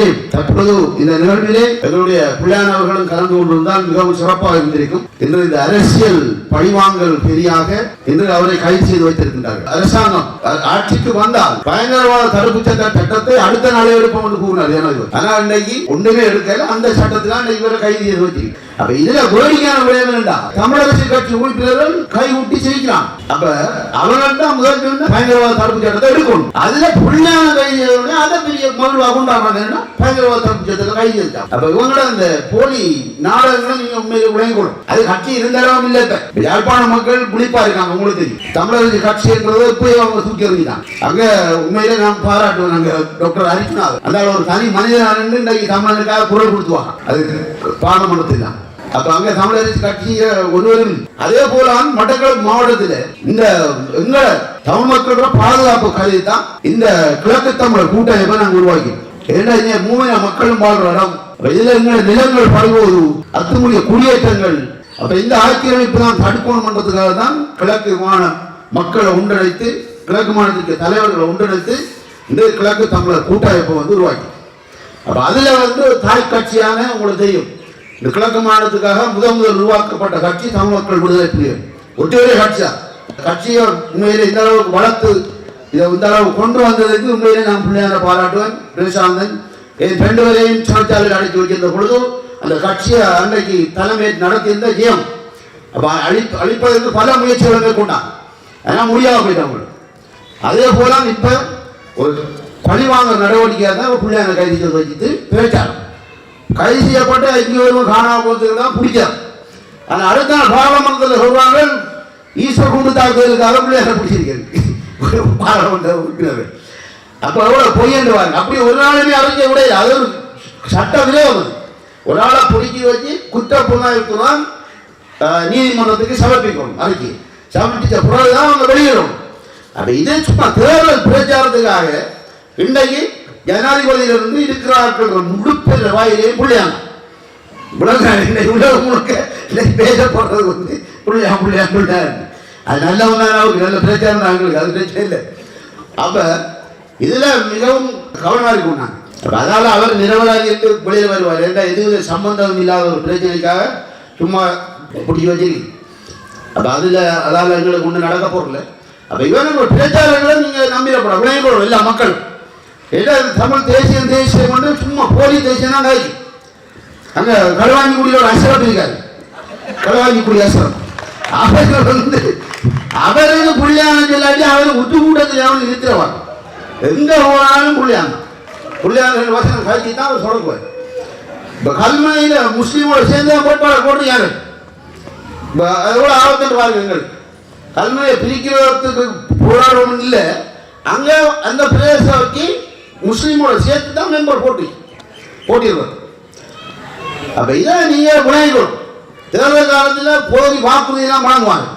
தெரியும் தற்பொழுது இந்த நிகழ்விலே எங்களுடைய பிள்ளையான் கலந்து கொண்டிருந்தால் மிகவும் சிறப்பாக இருந்திருக்கும். இன்று இந்த அரசியல் பழிவாங்கல் பெரியாக இன்று அவரை கைது செய்து வைத்திருக்கின்றார்கள். அரசாங்கம் ஆட்சிக்கு வந்தால் பயங்கரவாத தடுப்பு சட்ட சட்டத்தை அடுத்த நாளே எடுப்போம் என்று கூறினார் ஜனாதிபதி ஆனால் இன்னைக்கு ஒன்றுமே எடுக்கல. அந்த சட்டத்தினால் இவரை கைது செய்து வச்சிருக்கு அப்ப இதுல கோரிக்கையான விளைவு என்னடா தமிழரசு கட்சி உறுப்பினர்கள் கை ஊட்டி சிரிக்கிறான் அப்ப அவர்கள் தான் முதல் பயங்கரவாத தடுப்பு சட்டத்தை எடுக்கணும். அதுல புள்ளியான கை அதை பெரிய மகிழ்வா கொண்டாடுறாங்க. பயங்கரவாதம் பயங்கரவாத தடுப்பு சட்டத்தை கை செய்தாங்க அப்ப இவங்களோட அந்த போலி நாடகங்களை நீங்க உண்மையில விளங்கணும் அது கட்சி இருந்தாலும் இல்ல இப்ப. யாழ்ப்பாண மக்கள் புளிப்பா இருக்காங்க உங்களுக்கு தெரியும். தமிழரசு கட்சின்றது போய் அவங்க தூக்கி எறிஞ்சிட்டாங்க. அங்க உண்மையில நாம் பாராட்டுவோம் நாங்க டாக்டர் ஹரிஷ்ணாத் அந்த ஒரு தனி மனிதனாக இன்றைக்கு தமிழனுக்காக குரல் கொடுத்துவாங்க அது பாராளுமன்றத்தில் தான். அப்ப அங்க தமிழரசு கட்சிய ஒருவரும் அதே போல மட்டக்களப்பு மாவட்டத்தில் இந்த எங்க தமிழ் மக்களோட பாதுகாப்பு கருதி தான் இந்த கிழக்கு தமிழர் கூட்டமைப்பை நாங்கள் உருவாக்கினோம் ஏன்னா இங்கே மூவின மக்களும் வாழ்ற இடம். இதுல நிலங்கள் படுவது அத்துமுடைய குடியேற்றங்கள். அப்ப இந்த ஆக்கிரமிப்பு தான் தடுக்கணும் பண்றதுக்காக தான் கிழக்கு மாநில மக்களை ஒன்றிணைத்து கிழக்கு மாநிலத்திற்கு தலைவர்களை ஒன்றிணைத்து இந்த கிழக்கு தமிழர் கூட்டமைப்பை வந்து உருவாக்கி. அப்ப அதுல வந்து தாய் கட்சியான உங்களுக்கு தெரியும். இந்த கிழக்கு மாநிலத்துக்காக முதல் முதல் உருவாக்கப்பட்ட கட்சி தமிழ் மக்கள் விடுதலை புலிகள். ஒற்றையொரு கட்சியா கட்சியை உண்மையிலே இந்த அளவுக்கு வளர்த்து இதை இந்த அளவு கொண்டு வந்ததுக்கு உண்மையிலே நான் பிள்ளையார பாராட்டுவேன் பிரசாந்தன் என் ரெண்டு பேரையும் சிறைச்சாலையில் அடைத்து வைக்கின்ற பொழுது அந்த கட்சியை அன்றைக்கு தலைமை நடத்தியிருந்த ஜெயம் அப்போ அழி அழிப்பதற்கு பல முயற்சிகளை மேற்கொண்டான் ஆனால் முடியாமல் போயிட்டாங்க அதே போல இப்போ ஒரு பழிவாங்க நடவடிக்கையாக தான் பிள்ளையான கைது செய்து வச்சுட்டு பேச்சார். கைது செய்யப்பட்ட இங்கே காணாமல் போகிறதுக்கு தான் பிடிச்சார். ஆனால் அடுத்த நாள் பாராளுமன்றத்தில் சொல்வாங்க ஈஸ்வர் குண்டு தாக்குதலுக்காக பிள்ளையாரை பிடிச்சிருக்கிறது. பாராளுமன்ற உறுப்பினர்கள் அப்ப அப்படி ஒரு நாளுமே அறிஞ்ச விட அது ஒரு சட்டத்திலே வருது ஒரு ஆளை பிடிக்கி வச்சு குற்ற புலனாய்வுத்துறான் நீதிமன்றத்துக்கு சமர்ப்பிக்கணும். அறிக்கை சமர்ப்பித்த பிறகு தான் அவங்க வெளியிடணும் அப்போ இதே சும்மா தேர்தல் பிரச்சாரத்துக்காக இன்றைக்கு ஜனாதிபதியிலிருந்து இருக்கிறார்கள் முழு பேர் வாயிலே புள்ளியாங்க உலகம் இன்னைக்கு உலகம் முழுக்க இன்னைக்கு பேசப்படுறது வந்து புள்ளியா புள்ளியா புள்ளியா அது நல்லவங்க அவருக்கு நல்ல பிரச்சாரம் எங்களுக்கு அது பிரச்சனை இல்லை. அப்ப இதுல மிகவும் கவனமா இருக்கும் நான். அப்ப அதனால அவர் நிரவராஜி இருந்து வெளியில் வருவார். ஏன்னா எதுவும் சம்பந்தம் இல்லாத ஒரு பிரச்சனைக்காக சும்மா பிடிச்சி வச்சிருக்கு அப்ப அதுல அதால எங்களுக்கு ஒண்ணு நடக்க போறல அப்ப இவங்க பிரச்சாரங்களை நீங்க நம்பிடப்பட விளையப்படும் எல்லா மக்கள் ஏன்னா தமிழ் தேசியம் தேசியம் வந்து சும்மா போலி தேசியம் தான் காய்ச்சி அங்க களுவாஞ்சிக்குடியில் ஒரு அசரம் இருக்காரு. களுவாஞ்சிக்குடி அசரம் அவர் வந்து அவருக்கு புள்ளியான சொல்லாட்டி அவர் விட்டு கூட்டத்தில் அவன் இருக்கிறவான் எங்க போனாலும் புள்ளியாங்க புள்ளியான வசனம் கழிச்சு தான் அவர் சொல்லுவார் இப்போ கல்மையில் முஸ்லீமோட சேர்ந்து கோட்பாடு போட்டு யாரு இப்போ அதோட ஆபத்து பாருங்க எங்களுக்கு. கல்மையை பிரிக்கிறதுக்கு போராடணும் இல்லை. அங்கே அந்த பிரதேசத்துக்கு முஸ்லீமோட சேர்த்து தான் மெம்பர் போட்டி. போட்டிடுவார் அப்போ இதை நீங்கள் விளையாடுவோம் தேர்தல் காலத்தில் போதி வாக்குறுதியெல்லாம் வழங்குவாங்க.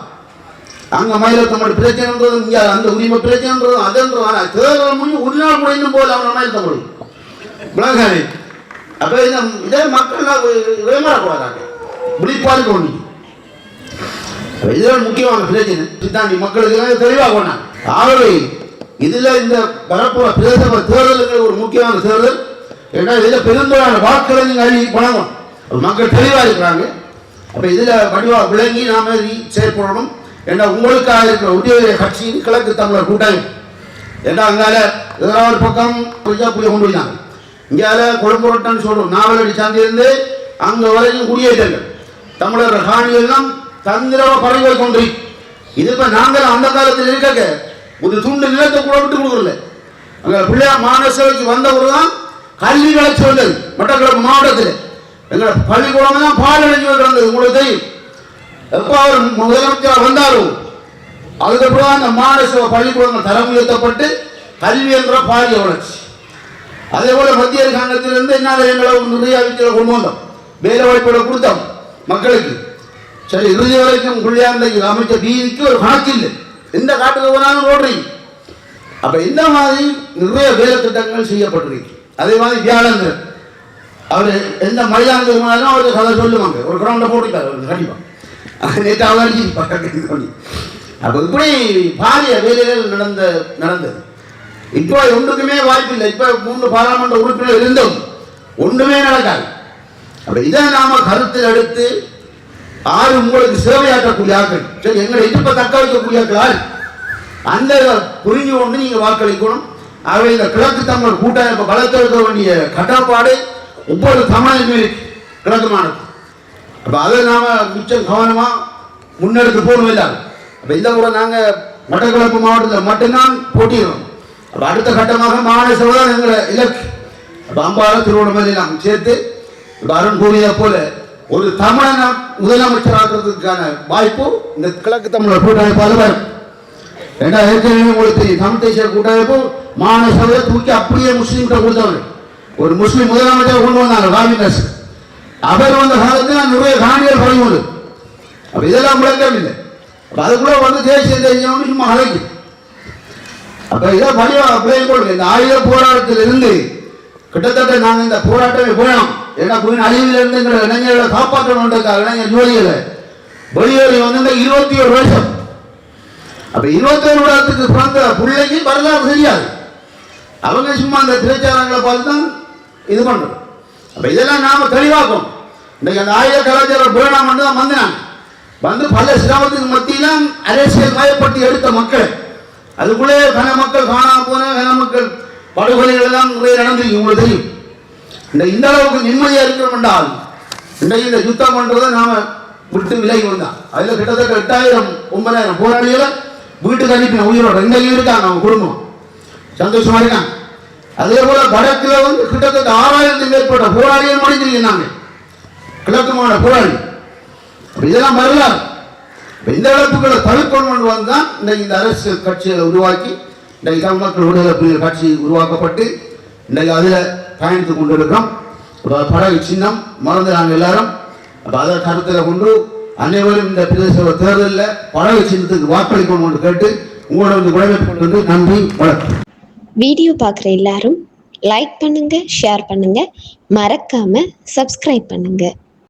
அங்க மயிலத்தமிழ் பிரச்சனைன்றது இங்க அந்த உரிமை பிரச்சனைன்றது அதுன்றது ஆனா தேர்தல் முடிஞ்சு ஒரு நாள் முடிந்து போல அவங்க மயிலத்தமிழ் விளங்காது. அப்ப இந்த இதே மக்கள் விளம்பரக்கூடாதாங்க விழிப்பாடு கொண்டு இதுதான் முக்கியமான பிரச்சனை. பித்தாண்டி மக்களுக்கு எல்லாம் தெளிவாக போனாங்க. ஆகவே இதுல இந்த பரப்புற பிரதேச தேர்தலுக்கு ஒரு முக்கியமான தேர்தல். ஏன்னா இதுல பெரும்பாலான வாக்குகளை நீங்க அள்ளி வழங்கும் மக்கள் தெளிவாக இருக்கிறாங்க. அப்ப இதுல வடிவா விளங்கி நாம செயற்படணும். ஏன்னா உங்களுக்காக இருக்கிற உதவி கட்சியின் கிழக்கு தமிழர் கூட்டணி. ஏன்னா அங்கால இதெல்லாம் ஒரு பக்கம் கொஞ்சம் புரிய கொண்டு போயிட்டாங்க இங்கால கொழும்புரட்டன் சொல்றோம். நாவலடி சார்ந்திருந்து அங்க வரைக்கும் குடியேற்றங்கள். தமிழர் காணிகள் எல்லாம் தந்திரமா பறவை கொண்டு இது இப்ப நாங்கள் அந்த காலத்தில் இருக்க ஒரு துண்டு நிலத்தை கூட விட்டு கொடுக்கல அங்க பிள்ளையார் மாநசபைக்கு வந்தவரு தான் கல்வி வளர்ச்சி வந்தது மட்டக்களப்பு மாவட்டத்தில். எங்களை பள்ளிக்கூடம் தான் பால் அடைஞ்சு கிடந்தது உங்களுக்கு தெரியும். எப்போ அவர் முதலமைச்சராக வந்தாலும் அதுக்கப்புறம் அந்த மாநில பள்ளிக்கூடங்கள் தரம் உயர்த்தப்பட்டு கல்வி என்ற பாரிய வளர்ச்சி. அதே போல மத்திய அரசாங்கத்திலிருந்து என்னால் எங்களை ஒரு நிறைய விஷயங்களை கொண்டு வந்தோம். வேலை வாய்ப்புகளை கொடுத்தோம் மக்களுக்கு. சரி இறுதி வரைக்கும் பிள்ளையாண்டைக்கு அமைச்ச வீதிக்கு ஒரு கணக்கு இல்லை எந்த காட்டுக்கு போனாலும் ஓடுறீங்க அப்ப இந்த மாதிரி நிறைய வேலை திட்டங்கள் செய்யப்பட்டிருக்கு. அதே மாதிரி வியாழந்திரன் அவர் எந்த மைதானத்துக்கு போனாலும் அவருக்கு கதை சொல்லுவாங்க. ஒரு கிரவுண்டை போட்டுட்டார் கண்டிப்பாக கண்டிப்பா நேற்று அவர் இப்படி பாரிய வேலைகள் நடந்த நடந்தது. இப்போ ஒன்றுக்குமே வாய்ப்பு இல்லை இப்போ மூன்று பாராளுமன்ற உறுப்பினர் இருந்தும் ஒன்றுமே நடக்காது. அப்படி இதை நாம கருத்தில் எடுத்து ஆறு உங்களுக்கு சேவையாற்றக்கூடிய ஆட்கள் சரி எங்களை எதிர்ப்பை தக்க வைக்கக்கூடிய ஆட்கள் அந்த புரிஞ்சு கொண்டு நீங்கள் வாக்களிக்கணும். ஆகவே இந்த கிழக்கு தமிழ் இப்போ வளர்த்தெடுக்க வேண்டிய கடப்பாடு ஒவ்வொரு தமிழனுமே இருக்கு. அப்ப அதை நாம மிச்சம் கவனமா முன்னெடுத்து போகணும் இல்லாது அப்ப இந்த முறை நாங்க மட்டக்களப்பு மாவட்டத்தில் மட்டும்தான் போட்டிடுறோம் அப்ப அடுத்த கட்டமாக மாநில சபை தான் எங்களை இலக்கு அப்ப அம்பாறை திருவண்ணாமலை நாம் சேர்த்து இப்போ அருண் கூறியதை போல ஒரு தமிழனை முதலமைச்சராகிறதுக்கான வாய்ப்பு இந்த கிழக்கு தமிழர் கூட்டமைப்பால் வரும். ஏன்னா ஏற்கனவே உங்களுக்கு தெரியும் தமிழ் தேசிய கூட்டமைப்பு மாநில சபையை தூக்கி அப்படியே முஸ்லீம்கிட்ட கொடுத்தவர் ஒரு முஸ்லீம் முதலமைச்சர் கொண்டு வந்தாங்க ராமிதாஸ் அவர் வந்த காலத்தில் நான் நிறைய காணிகள் பழகுவது அப்ப இதெல்லாம் முழக்கம் இல்லை. அது கூட வந்து தேசிய தேசியம் சும்மா அழைக்கு அப்ப இதை பணிவா பிள்ளைங்க போடுங்க. இந்த ஆயுத போராட்டத்திலிருந்து கிட்டத்தட்ட நாங்கள் இந்த போராட்டமே போனோம். ஏன்னா குயின் அழிவில் இருந்து எங்களை இளைஞர்களை காப்பாற்றணுன்றதுக்காக இளைஞர் ஜோதிகளை வெளியேறி வந்து இந்த இருபத்தி ஒரு வருஷம். அப்ப இருபத்தேழு வருடத்துக்கு பிறந்த பிள்ளைக்கு வரலாறு தெரியாது. அவங்க சும்மா அந்த திரைச்சாரங்களை பார்த்து தான் இது பண்றோம். அப்ப இதெல்லாம் நாம தெளிவாக்கணும். இன்னைக்கு அந்த ஆயுத கலாச்சார புரணம் வந்து தான் வந்தாங்க வந்து பல சிரமத்துக்கு மத்தியில அரசியல் மயப்பட்டு எடுத்த மக்கள். அதுக்குள்ளே கன மக்கள் காணாம போன கன மக்கள். படுகொலைகள் எல்லாம் நிறைய நடந்திருக்கு உங்களுக்கு தெரியும். இந்த இந்த அளவுக்கு நிம்மதியாக இருக்கிறோம் என்றால் இன்றைக்கு இந்த யுத்தம் பண்ணுறத நாம் விட்டு விலகி வந்தான் அதில் கிட்டத்தட்ட எட்டாயிரம் ஒன்பதாயிரம் போராளிகளை வீட்டுக்கு அனுப்பின உயிரோட இன்றைக்கு இருக்காங்க அவங்க குடும்பம். சந்தோஷமா இருக்காங்க. அதே போல வடக்கில் வந்து கிட்டத்தட்ட ஆறாயிரத்துக்கு மேற்பட்ட போராளிகள் முடிஞ்சிருக்கிறாங்க கிழக்குமான மாநில போராளி இதெல்லாம் வரலாறு. இந்த இழப்புகளை தவிர்க்கணும் வந்தான் இன்னைக்கு இந்த அரசியல் கட்சிகளை உருவாக்கி. இன்னைக்கு தமிழ் மக்கள் விடுதலை புலிகள் கட்சி உருவாக்கப்பட்டு இன்னைக்கு அதில் பயணித்து கொண்டிருக்கிறோம். அப்ப படகு சின்னம் மறந்து நாங்கள் எல்லாரும் அதை கருத்தில் கொண்டு அனைவரும் இந்த பிரதேச தேர்தலில் படகு சின்னத்துக்கு வாக்களிக்கணும் என்று கேட்டு உங்களோட வந்து விடைபெற்றுக் கொண்டு நன்றி வணக்கம். வீடியோ பார்க்குற எல்லாரும் லைக் பண்ணுங்க ஷேர் பண்ணுங்க. மறக்காம சப்ஸ்கிரைப் பண்ணுங்க.